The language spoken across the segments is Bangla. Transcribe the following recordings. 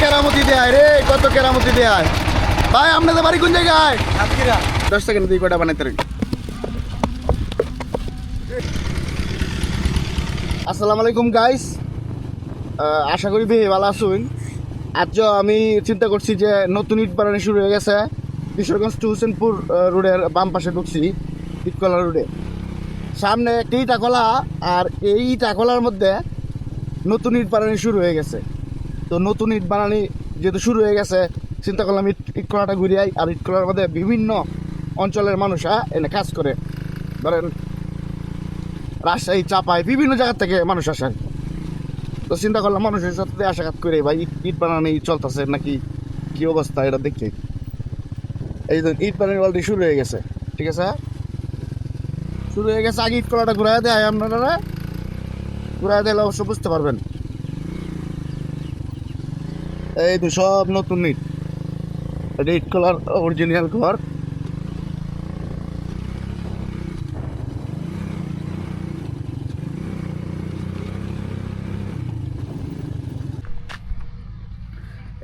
কেরামতি দেয় রে কত কেরামতি দেয় ভাই আপনাদের বাড়ি কোন জায়গায়? দশ সেকেন্ড দিয়ে কটা বানাইতে রাখি আসসালামু আলাইকুম গাইস আশা করি বেহে ভালো আসুন আজ আমি চিন্তা করছি যে নতুন ইট বানানো শুরু হয়ে গেছে। কিশোরগঞ্জ টু হোসেনপুর রোডের বাম পাশে ঢুকছি ইটকলা রোডে। সামনে একটি ইটাকলা আর এই ইটাকলার মধ্যে নতুন ইট বানানি শুরু হয়ে গেছে। তো নতুন ইট বানানি যেহেতু শুরু হয়ে গেছে, চিন্তা করলাম ইট ইটকলাটা ঘুরিয়াই আর ইটকলার মধ্যে বিভিন্ন অঞ্চলের মানুষরা এনে কাজ করে। ধরেন, রাজশাহী চাপায় বিভিন্ন জায়গা থেকে মানুষ আসে। তো চিন্তা করলাম মানুষের সাথে আশাঘাত করে, ভাই, ইট ইট বানানি চলতেছে নাকি? কি অবস্থা? এটা দেখতে এই যে ইট বানানি অলরেডি শুরু হয়ে গেছে, ঠিক আছে? শুরু হয়ে গেছে, আগে ইট কলাটা ঘুরাই দেয় আপনারা। ঘুরাই দিলে অবশ্য বুঝতে পারবেন। এই তো সব নতুন ইট এটা ইট কলার অরিজিনাল ঘর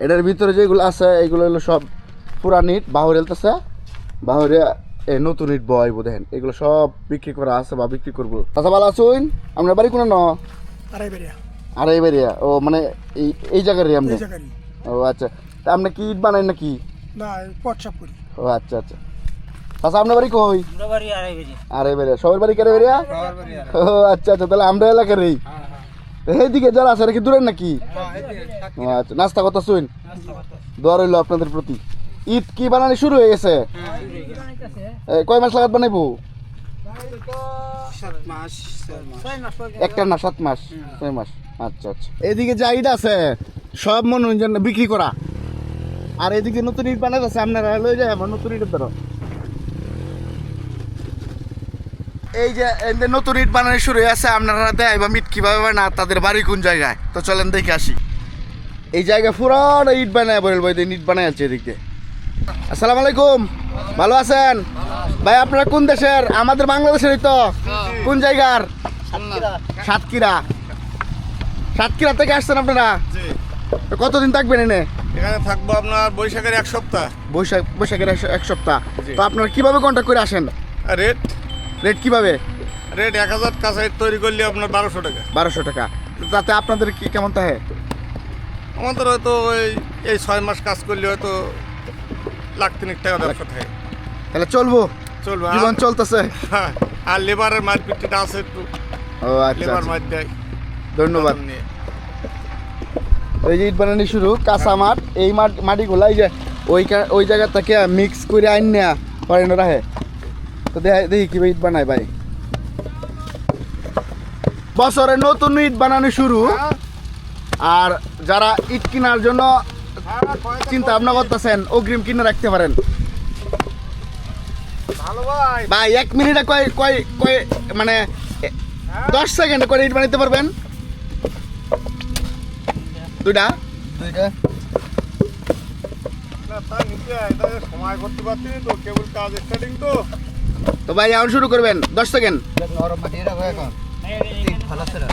এটার ভিতরে যেগুলো আছে এগুলো হলো সব পুরান ইট বাহর এলতেছে বাহরে এই নতুন ইট বয় দেখেন। এগুলো সব বিক্রি করা আছে বা বিক্রি করব। আচ্ছা ভালো আছুন? আমরা বাড়ি কোনো? ন আড়াই বেরিয়া আর এই বেরিয়া ও মানে এই এই জায়গার আপনি? ও আচ্ছা। তা আপনি কি ইট বানাই নাকি? না হোয়াটসঅ্যাপ করি। ও আচ্ছা আচ্ছা। আচ্ছা আপনার বাড়ি কই? আমরা বাড়ি আড়াই বেজে আর এই বেরিয়া সবার বাড়ি কেটে বেরিয়া ও আচ্ছা আচ্ছা তাহলে আমরা এলাকার এই। এইদিকে যারা আছে নাকি দূরের নাকি? আচ্ছা নাস্তা কথা শুন? দোয়া রইল আপনাদের প্রতি। ঈদ কি বানানি শুরু হয়ে গেছে? কয় মাস লাগাত বানাইবো? একটা না সাত মাস ছয় মাস। আচ্ছা আচ্ছা। এদিকে যা ইট আছে সব মনোরঞ্জন বিক্রি করা। আর এদিকে নতুন ইট বানাই আছে, আপনারা লই যায় আমার নতুন ইটের ধরো এই যে নতুন ইট বানানো শুরু হয়ে আছে আপনারা দেয় বা মিট কীভাবে বানা তাদের বাড়ি কোন জায়গায়? তো চলেন দেখে আসি। এই জায়গায় পুরোনো ইট বানায় বলেন ভাই ইট বানায় আছে এদিকে আসসালামু আলাইকুম। ভালো আছেন? ভাই, আপনারা কোন দেশের? আমাদের বাংলাদেশেরই তো। কোন জায়গার? সাতক্ষীরা। সাতক্ষীরা। থেকে আসছেন আপনারা? কতদিন থাকবেন এনে? এখানে থাকব আপনার বৈশাখের এক সপ্তাহ। বৈশাখ বৈশাখের এক- সপ্তাহ। তো আপনারা কীভাবে কন্ট্যাক্ট করে আসেন? রেট রেট কীভাবে? রেট এক হাজার কাঁচাই তৈরি করলে আপনার বারোশো টাকা। বারোশো টাকা। তাতে আপনাদের কি কেমন থাকে? আমাদের হয়তো ওই এই ছয় মাস কাজ করলে হয়তো লাখ তিনেক টাকা ব্যবসা থাকে। তাহলে চলবো। চলবে জীবন চলতেছে। আর- আর লেবারের মারপিটটা আছে একটু। ও আচ্ছা লেবার। মার দেয় ধন্যবাদ। এই যে ইট বানানি শুরু কাঁচা মাঠ এই মাঠ মাটিগুলো এই যে ওই ওই জায়গা থেকে মিক্স করে আইন পরে রাখে তো দেখি দেখি কি ইট বানায় ভাই। বছরে নতুন ইট বানানো শুরু। আর যারা ইট কেনার জন্য চিন্তা ভাবনা করতেছেন অগ্রিম কিনে রাখতে পারেন। ভাই। ভাই এক মিনিটে কয় কয় কয় মানে দশ সেকেন্ডে করে ইট বানাইতে পারবেন? দুইটা। না তো ভাই এখন শুরু করবেন দশ সেকেন্ড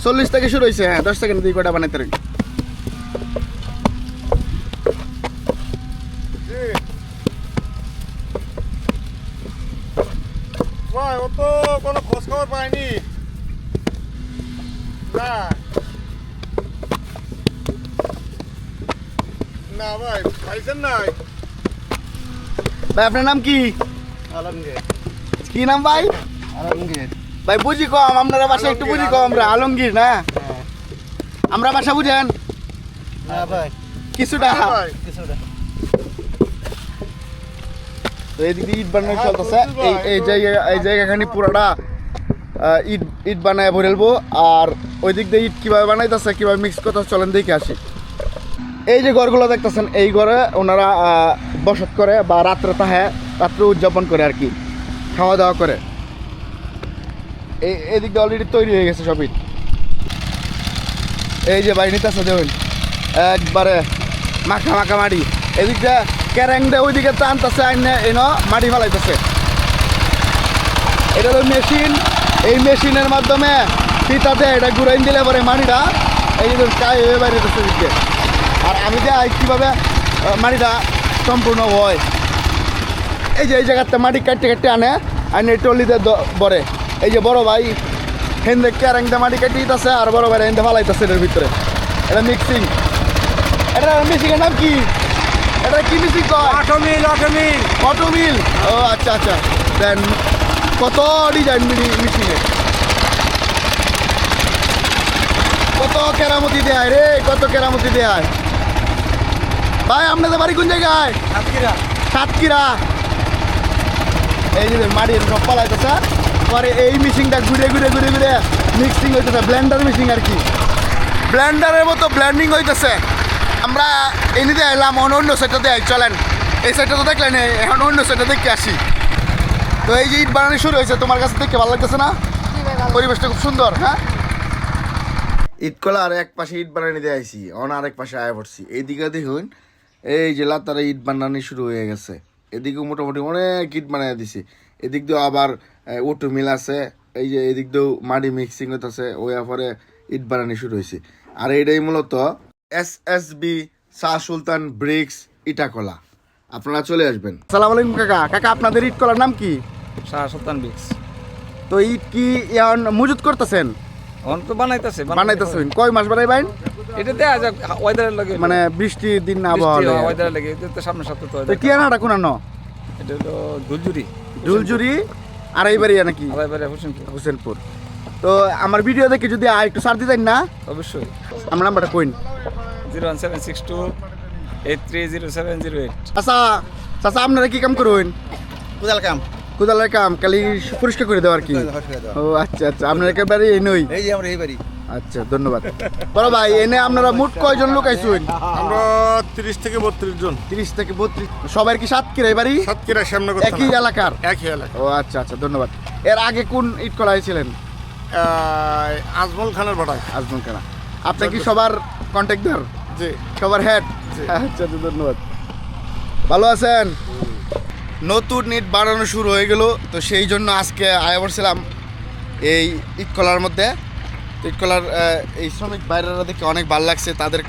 চল্লিশ থেকে শুরু হয়েছে হ্যাঁ দশ সেকেন্ড দুই কটা বানাইতে পারেন। ও তো কোনো খোঁজ খবর পায়নি না। না ভাই পাইছেন নাই ভাই আপনার নাম কি? কি নাম ভাই? ভাই বুঝি কম আপনারা বাসা একটু বুঝি কম আমরা আলমগীর না? আমরা বাসা বুঝেন? কিছুটা ভাই। ইট বানানো চলতেছে। এই এই জায়গা এই জায়গাখানি পুরোটা আহ, ইট ইট বানায় ভরেলবো আর ওই দিক দিয়ে ইট কীভাবে বানাইতেছে কীভাবে মিক্স করতে চলেন দেখে আসি। এই যে ঘরগুলো দেখতেছেন, এই ঘরে ওনারা বসত করে বা রাত্রে তাহে, রাত্রে উদযাপন করে আর কি, খাওয়া দাওয়া করে। এই এদিক দিয়ে অলরেডি তৈরি হয়ে গেছে সবই। এই যে বাড়ি নিতেছে, দেখুন, একবারে মাখা মাখা মাটি এদিক দিয়ে ক্যারেং দিয়ে ওইদিকে টানতেছে, আইনে এনো মাটি ফেলাইতেছে। এটা হলো মেশিন। এই মেশিনের মাধ্যমে ফিতাতে এটা ঘুরাইন দিলে পরে মাটিটা এই যে কাই হয়ে বাইরে দিচ্ছে আর আমি দেখাই কীভাবে মাটিটা সম্পূর্ণ হয়। এই যে এই জায়গাতে মাটি কাটতে কাটতে আনে আনে টলিতে বরে এই যে বড় ভাই হেন্দে ক্যারেংটা মাটি কাটি দিতেছে আর বড় ভাই হেন্দে ফালাইতেছে এটার ভিতরে। এটা মিক্সিং এটা মিক্সিংয়ের নাম কি? এটা কি মিক্সিং কয়? অটোমিল অটোমিল। অটো মিল ও আচ্ছা আচ্ছা। দেন কত ডিজাইন মিশিংয়ে কত কেরামতি দেয় রে কত কেরামতি দেয়? ভাই আপনাদের বাড়ি কোন জায়গায়? সাতক্ষীরা। সাতক্ষীরা। এই যে মাটির সব পালাইতেছে। পরে এই মিশিংটা ঘুরে ঘুরে ঘুরে ঘুরে মিক্সিং হইতেছে ব্লেন্ডার মিশিং আর কি। ব্লেন্ডারের মতো ব্লেন্ডিং হইতেছে। আমরা এনে দিয়ে এলাম অন্য অন্য দিয়ে চলেন। এই সেটটা তো দেখলেন এখন অন্য সেটটা দেখে আসি। তো এই যে ইট বানানো শুরু হয়েছে তোমার কাছে দেখতে ভালো লাগতেছে না? পরিবেশটা খুব সুন্দর হ্যাঁ? ইট কলা আর এক পাশে ইট বানানি দিয়ে আইছি অন আরেক পাশে আয়া পড়ছি। এইদিকে দেখুন এই যে লাতারা ইট বানানি শুরু হয়ে গেছে। এদিকেও মোটামুটি অনেক ইট বানাই দিছে। এদিক দিয়েও আবার ওটু মিল আছে। এই যে এদিক দিয়েও মাটি মিক্সিং হইতেছে ওই পরে ইট বানানি শুরু হয়েছে আর এটাই মূলত S S B Shah Sultan bricks Itakala আপনারা চলে আসবেন। সালাম আলাইকুম কাকা। কাকা আপনাদের ইট কলার নাম কি? শাহ সুলতান ব্রিক্স তো ইট কি মজুত করতেছেন? অন তো বানাইতেছে বানাইতেছেন। কয় মাস বানাইবেন? এটা দেয়া যাক ওয়েদারের লাগে মানে বৃষ্টির দিন না আবহাওয়া ওয়েদারের লাগে এটা তো সামনে সপ্তাহে তো তো weather টিয়ানাটা কোন ন এটা হলো দুলজুরি আর নাকি? হোসেনপুর। হোসেনপুর। তো আমার ভিডিও দেখে যদি আর একটু সার দিতেন না অবশ্যই। আমার নাম্বারটা coin. Zero one seven six two eight three zero seven zero eight. আচ্ছা চাচা আপনারা কি কাম করুন কোদাল কাম। কোদালের কাম খালি পরিষ্কার করে দেওয়ার কি। ও আচ্ছা আচ্ছা আপনার একেবারে এই নই। এই যে আমরা এই বাড়ি। আচ্ছা ধন্যবাদ। বড় ভাই এনে আপনারা মোট কয়জন লোক আইসুন? আমরা তিরিশ থেকে বত্রিশ জন। তিরিশ থেকে বত্রিশ। সবার কি সাত কিরা এবারই সাতক্ষীরা সামনে একই এলাকার? একই এলাকা। ও আচ্ছা আচ্ছা ধন্যবাদ। এর আগে কোন ইট করা হয়েছিলেন আজমল খানের ভাড়ায় আজমল কানা আপনি কি সবার কন্ট্যাক্টর জি। সবার হেড আচ্ছা আচ্ছা ধন্যবাদ। ভালো আছেন? নতুন ইট বানানো শুরু হয়ে গেল তো সেই জন্য আজকে আয়া পড়ছিলাম এই ইট কলার মধ্যে। ইটকলার এই শ্রমিক বাইরেরা দেখে অনেক ভালো লাগছে। তাদের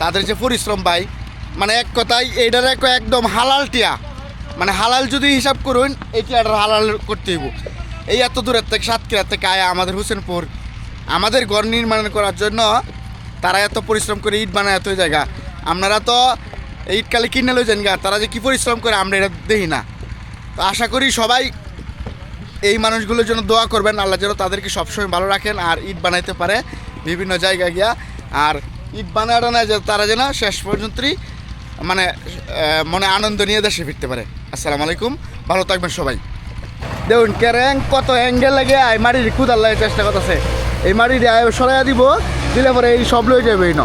তাদের যে পরিশ্রম পাই মানে এক কথায় এইটার এক একদম হালাল টিয়া। মানে হালাল যদি হিসাব করুন এই টিয়াটার হালাল করতে হইব। এই এত দূরের থেকে সাতক্ষীরা থেকে আয়া আমাদের হোসেনপুর, আমাদের ঘর নির্মাণ করার জন্য তারা এত পরিশ্রম করে ইট বানায় এত জায়গা। আপনারা তো ইট কালে কিনে লই যান গা, তারা যে কি পরিশ্রম করে আমরা এটা দেখি না। তো আশা করি সবাই এই মানুষগুলোর জন্য দোয়া করবেন, আল্লাহ যেন তাদেরকে সবসময় ভালো রাখেন আর ইট বানাইতে পারে বিভিন্ন জায়গায় গিয়া। আর ইট বানাটা না যে তারা যেন শেষ পর্যন্তই মানে মনে আনন্দ নিয়ে দেশে ফিরতে পারে। আসসালামু আলাইকুম, ভালো থাকবেন সবাই। দেখুন, ক্যারেং কত অ্যাঙ্গেল লাগে, এই মাটির কুদার লাগে চেষ্টা করতেছে। এই মাটি দিয়ে সরাইয়া দিব, দিলে পরে এই সব লয়ে যাবে, এই ন।